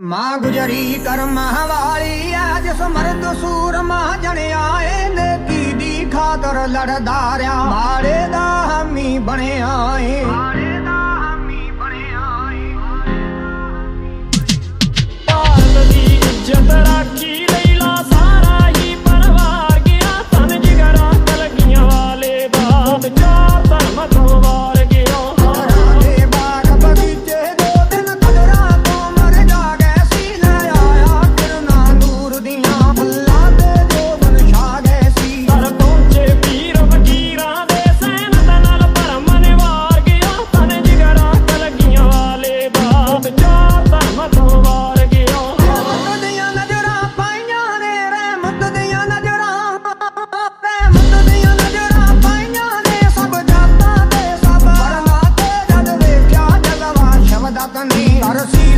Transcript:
ਮਾਂ ਗੁਜਰੀ ਕਰ ਵਾਲੀ ਆ, ਜਿਸ ਮਰਦ ਸੂਰਮਾ ਜਣਿਆ ਏ ਨੇਕੀ ਦੀ ਖਾਤਰ ਲੜਦਾ ਰਿਆ? ਮਾਰੇ ਦਾ ਹਮੀ ਬਣਿਆ ਏ। ਮਾਰੇ ਦਾ ਹਮੀ ਬਣਿਆ ਏ। ਭਾਰਤ ਦੀ Odyssey